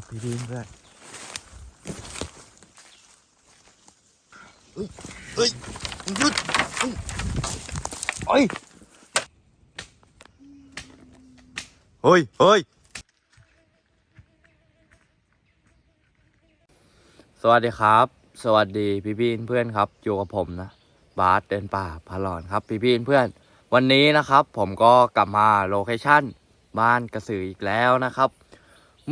ครับพี่ดินเพื่อนเฮ้ยเฮ้ยหยุดเฮ้ยเฮ้ยเฮ้ยสวัสดีครับ สวัสดีพี่พี่เพื่อนครับอยู่กับผมนะ บาสเดินป่าพาหลอนครับพี่พี่เพื่อน วันนี้นะครับ ผมก็กลับมาโลเคชั่นบ้านกระสืออีกแล้วนะครับ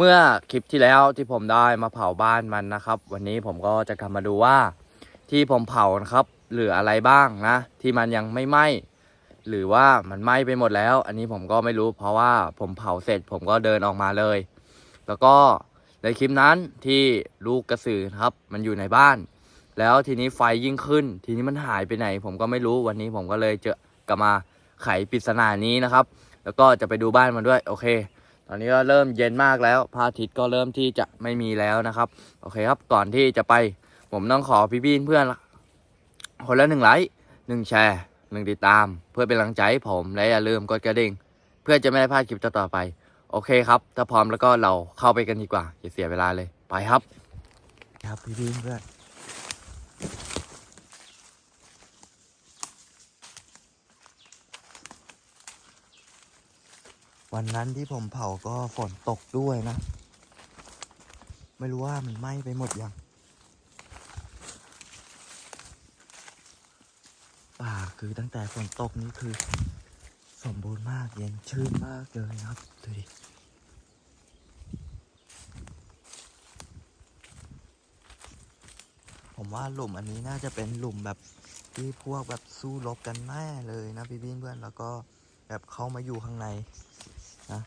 เมื่อคลิปที่แล้วที่ผมได้มาเผาบ้านมันนะครับ วันนี้ผมก็จะกลับมาดูว่า ที่ผมเผานะครับเหลืออะไรบ้างนะ ที่มันยังไม่ไหม้หรือว่ามันไหม้ไปหมดแล้ว อันนี้ผมก็ไม่รู้เพราะว่าผมเผาเสร็จผมก็เดินออกมาเลย แล้วก็ในคลิปนั้นที่ลูกกระสือนะครับ มันอยู่ในบ้าน แล้วทีนี้ไฟยิ่งขึ้น ทีนี้มันหายไปไหน ผมก็ไม่รู้วันนี้ผมก็เลยเจอกลับมาไขปริศนานี้นะครับ แล้วก็จะไปดูบ้านมันด้วยโอเค ตอนนี้ก็เริ่มเย็นมากแล้วพระอาทิตย์ก็เริ่มที่จะไม่มีแล้วนะครับ โอเคครับก่อนที่จะไป ผมต้องขอพี่พี่เพื่อนคนละหนึ่งไลค์หนึ่งแชร์หนึ่งติดตาม เพื่อเป็นกำลังใจให้ผมและอย่าลืมกดกระดิ่ง เพื่อจะไม่ได้พลาดคลิปต่อไป โอเคครับ ถ้าพร้อมแล้วก็เราเข้าไปกันดีกว่าอย่าเสียเวลาเลยไปครับ ครับพี่พี่เพื่อน วันนั้นที่ผมเผาก็ฝนตกด้วยนะ ไม่รู้ว่ามันไหม้ไปหมดยังป่าคือตั้งแต่ฝนตกนี่คือ สมบูรณ์มากเย็นชื่นมากเลยนะครับดูดิผมว่าหลุมอันนี้น่าจะเป็นหลุมแบบที่พวกแบบสู้รบกันแน่เลยนะพี่พี่เพื่อนแล้วก็แบบเข้ามาอยู่ข้างใน นะ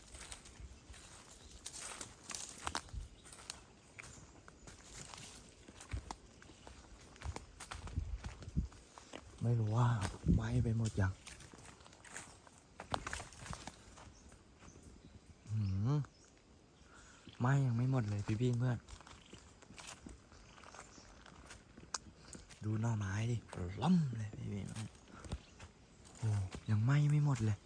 ไม่รู้ว่าไม้ไปหมดยังหืมไม้ยังไม่หมดเลยพี่พี่เพื่อน ดูหน่อไม้ดิล่ำเลยพี่พี่โอ้ยังไม้ไม่หมดเลย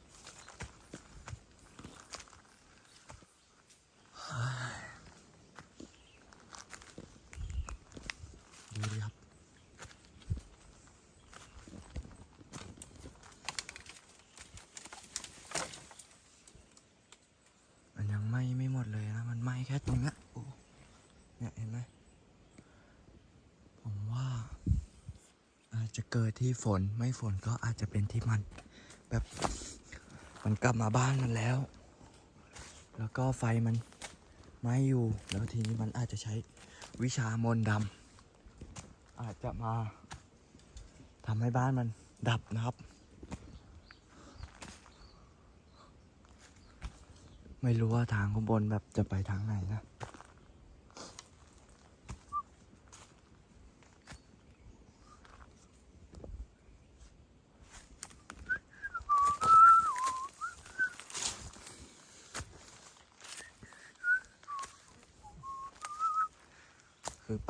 เฮ้ยดูดิครับ มันยังไหม้ไม่หมดเลยนะ มันไหม้แค่ตรงเนี้ยโอ้เนี่ยเห็นไหม ผมว่า อาจจะ เกิดที่ฝนไม่ฝนก็อาจจะเป็นที่มัน แบบมันกลับมาบ้านมันแล้ว แล้วก็ไฟมันไหม้อยู่ แล้วทีนี้มันอาจจะใช้วิชามนต์ดำอาจจะมาทำให้บ้านมันดับนะครับ ไม่รู้ว่าทางข้างบนแบบจะไปทางไหนนะ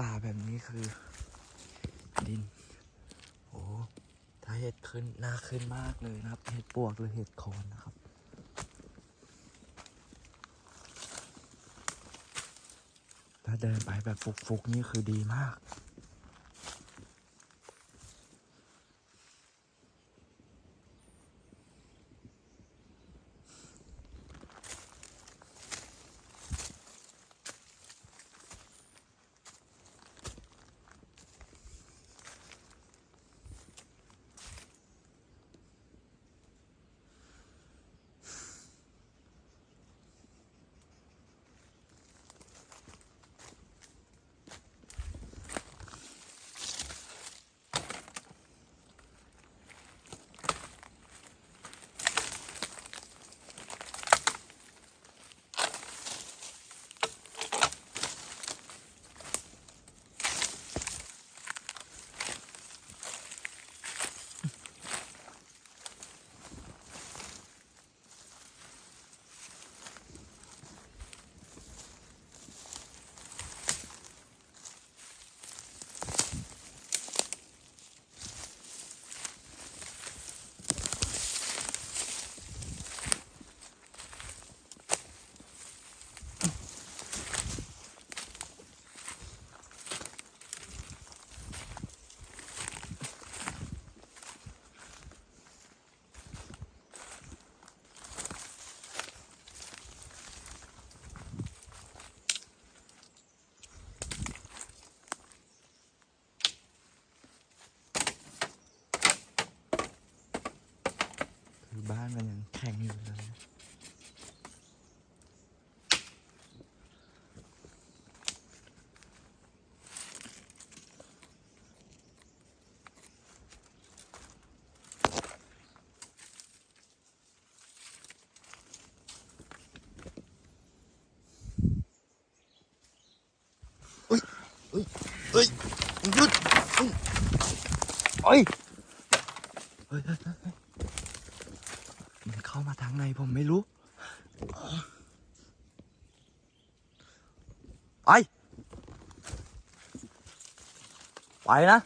ป่าแบบนี้คือ ดิน โอ้ถ้าเห็ดขึ้นน่าขึ้นมากเลยนะครับ เห็ดปวกหรือเห็ดโคนนะครับถ้าเดินไปแบบฟุกๆนี่คือดีมาก ฮ้ยหยุดเฮ้ยเฮ้ยเฮ้ยเฮ้ยเฮ้ยมันเข้ามาทางไหนผมไม่รู้ไปไปนะ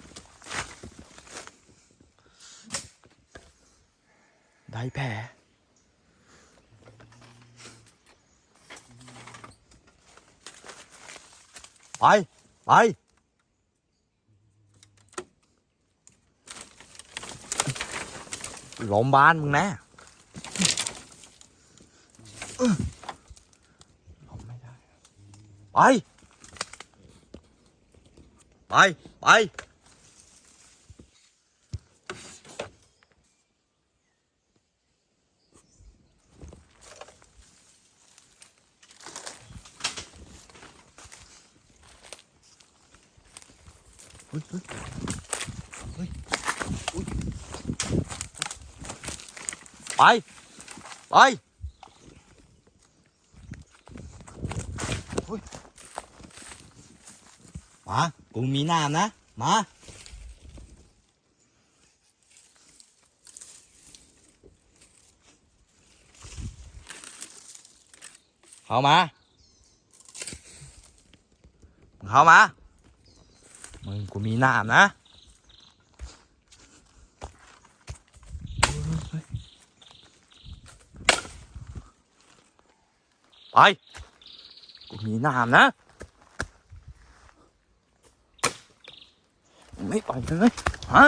ได้แผลไป ไปลมบ้านมึงแน่อื้อล้มไม่ได้ ไป ไป ไป เฮ้ยเฮ้ยเฮ้ยอุ๊ย ไป ไปมา กูมีน้ำนะ มา เข้ามา เข้ามา มึงกูมีน้ำนะ กูมีน้ำนะไม่ปล่อยเลยฮะ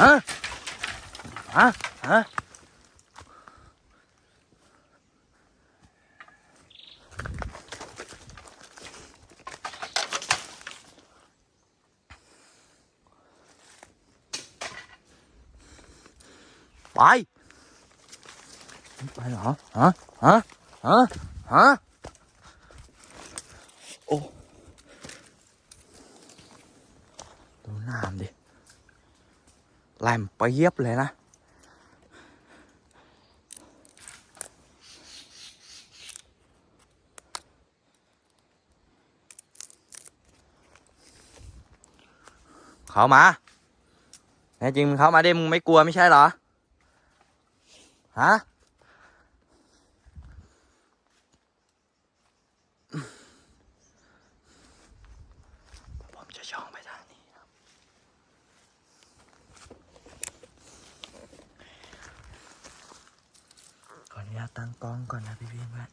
ฮะฮะฮะไป ไปเหรอฮะฮะฮะฮะ โอ้ ดูน้ำดิ แหลมไปเยียบเลยนะ เข้ามาแน่จริงมึงเข้ามาดิมึงไม่กลัวไม่ใช่เหรอ ฮะ ผมจะช่องไปทางนี้ครับ ขออนุญาตตั้งกล้องก่อนนะพี่พี่เพื่อน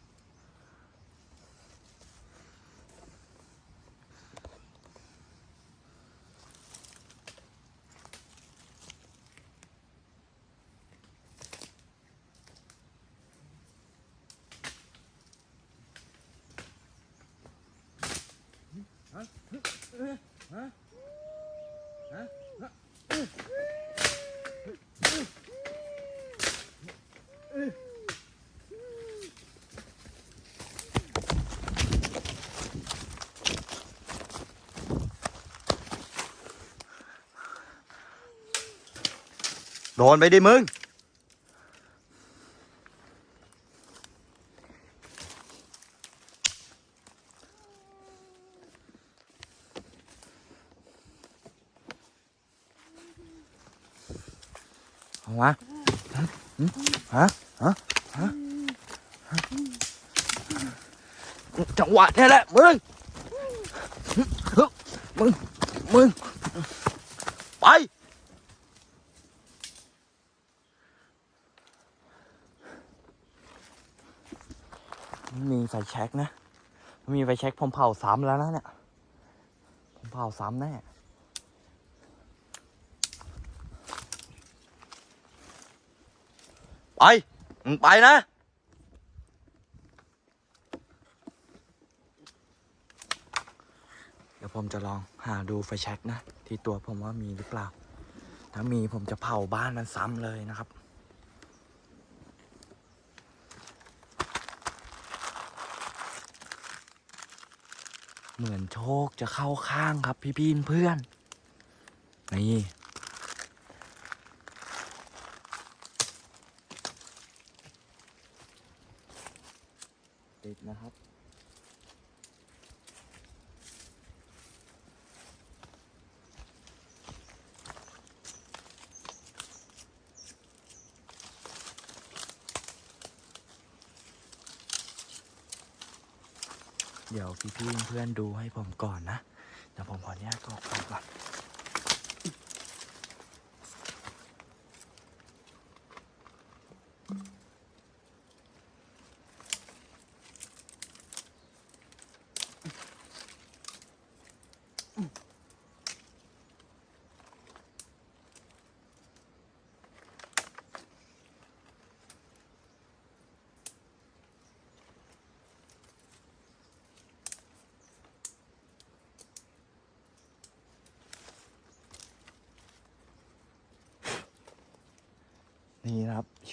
โดนไปดิมึง เอามาฮะฮะฮะฮะจังหวะนี่แหละมึงมึงมึงไปมีไฟแช็กนะ มีไฟแช็กผมเผาซ้ำแล้วนะเนี่ยผมเผาซ้ำแน่ ไปมึงไปนะเดี๋ยวผมจะลองหาดูไฟแช็กนะ ที่ตัวผมว่ามีหรือเปล่า ถ้ามีผมจะเผาบ้านมันซ้ำเลยนะครับเหมือนโชคจะเข้าข้างครับพี่พี่เพื่อน นี่ ติดนะครับ เดี๋ยวพี่ๆเพื่อนๆดูให้ผมก่อนนะ เดี๋ยวผมขออนุญาตกรอกไฟก่อน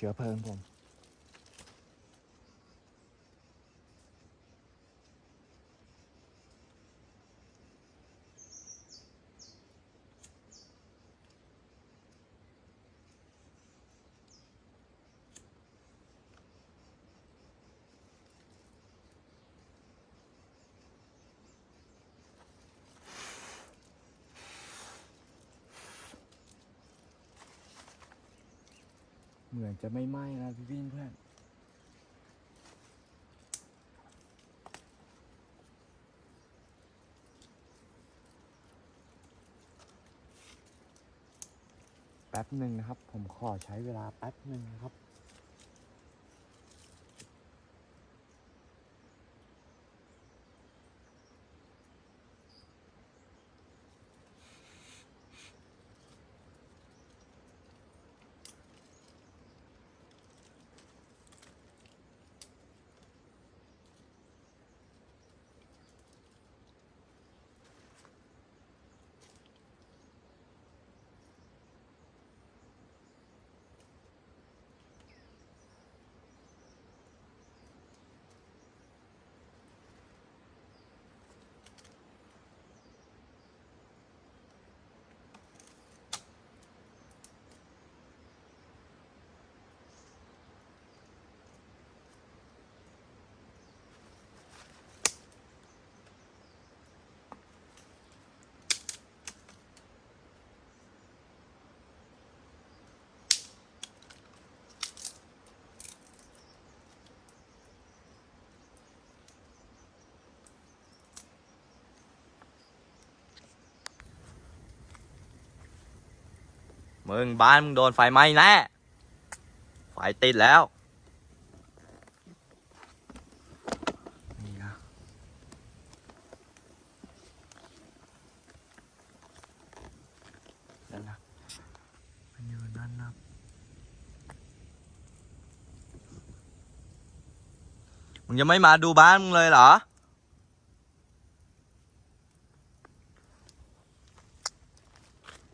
เชื้อเพลิงผม เหมือนจะไม่ไหม้นะพี่พี่เพื่อนแป๊บหนึ่งนะครับ ผมขอใช้เวลาแป๊บหนึ่งนะครับ มึงบ้านมึงโดนไฟไหม้แน่ไฟติดแล้วนี่นะนั่นนะมันอยู่นั่นนะมึงยังไม่มาดูบ้านมึงเลยเหรอ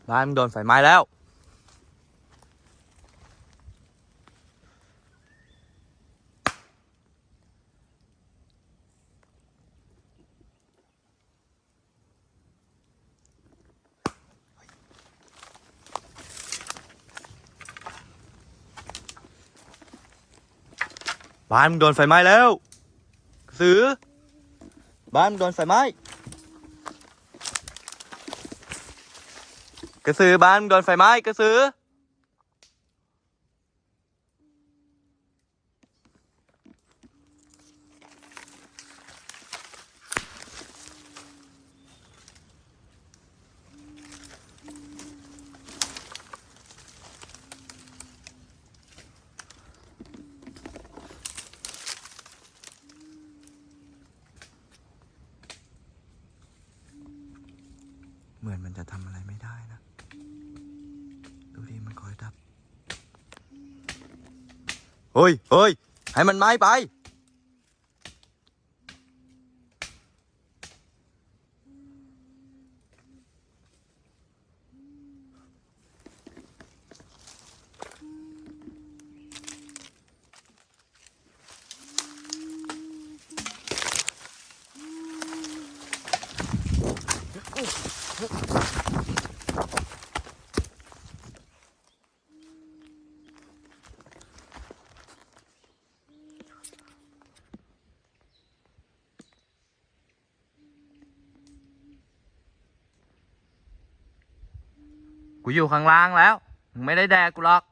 บ้านมึงโดนไฟไหม้แล้ว บ้านมึงโดนไฟไหม้แล้วสือ บ้านมึงโดนไฟไหม้กระสือบ้านมึงโดนไฟไหม้กระสือ มือนมันจะทำอะไรไม่ได้นะ ดูดิมันคอยดับ เฮ้ยเฮ้ยให้มันไหม้ไป กูอยู่ข้างล่างแล้ว มึงไม่ได้แดกกูหรอก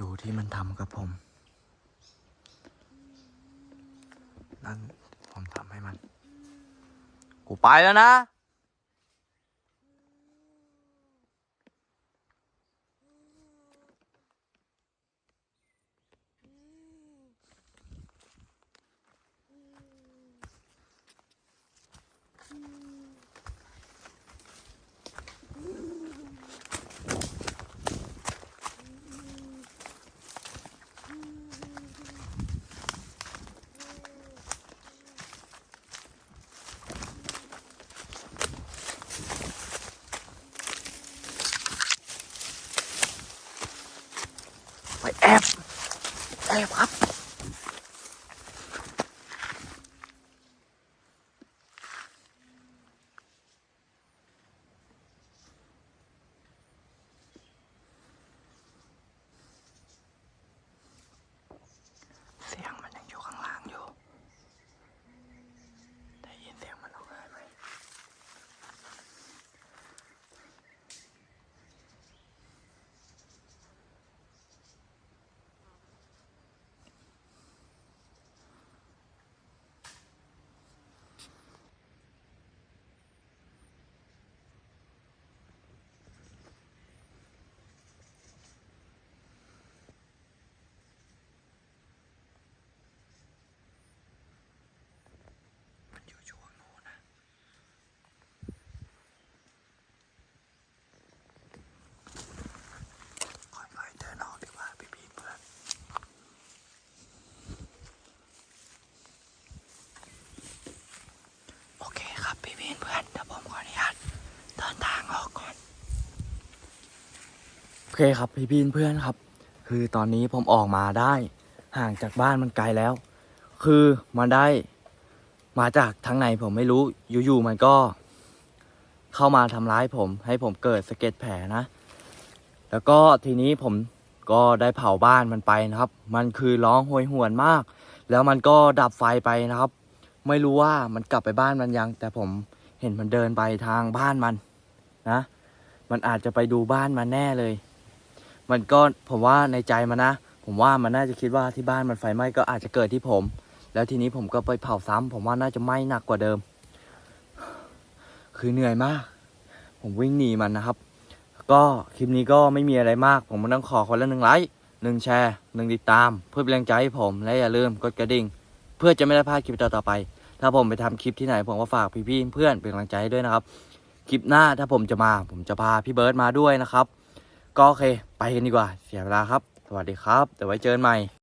ดูที่มันทำกับผม นั่นผมทำให้มัน กูไปแล้วนะ ไปแอบ แอบครับ เสียงมันยังอยู่ข้างล่างอยู่ ได้ยินเสียงมันร้องไห้ไหม มันอยู่ช่วงโน้นนะ ค่อยๆเดินออกดีกว่าพี่พี่เพื่อน โอเคครับพี่พี่เพื่อนเดี๋ยวผมขออนุญาตเดินทางออกก่อน โอเคครับพี่พี่เพื่อนครับ คือตอนนี้ผมออกมาได้ ห่างจากบ้านมันไกลแล้ว คือมันได้มาจากทางไหนผมไม่รู้อยู่ๆมันก็ เข้ามาทำร้ายผม ให้ผมเกิดสะเก็ดแผลนะ แล้วก็ทีนี้ผมก็ได้เผาบ้านมันไปนะครับ มันคือร้องโหยหวนมาก แล้วมันก็ดับไฟไปนะครับ ไม่รู้ว่ามันกลับไปบ้านมันยัง แต่ผมเห็นมันเดินไปทางบ้านมันนะ มันอาจจะไปดูบ้านมันแน่เลย มันก็ผมว่าในใจมันนะ ผมว่ามันน่าจะคิดว่าที่บ้านมันไฟไหม้ก็อาจจะเกิดที่ผม แล้วทีนี้ผมก็ไปเผาซ้ำผมว่าน่าจะไหม้หนักกว่าเดิม คือเหนื่อยมาก ผมวิ่งหนีมันนะครับ ก็คลิปนี้ก็ไม่มีอะไรมาก ผมมันต้องขอคนละหนึ่งไลค์หนึ่งแชร์หนึ่งติดตาม เพื่อเป็นแรงใจให้ผมและอย่าลืมกดกระดิ่ง เพื่อจะไม่ได้พลาดคลิปต่อๆไป ถ้าผมไปทำคลิปที่ไหนผมก็ฝากพี่ๆเพื่อนเป็นกำลังใจให้ด้วยนะครับ คลิปหน้าถ้าผมจะมา ผมจะพาพี่เบิร์ดมาด้วยนะครับ ก็โอเค ไปกันดีกว่า เสียเวลาครับ สวัสดีครับ เดี๋ยวไว้เจอกันใหม่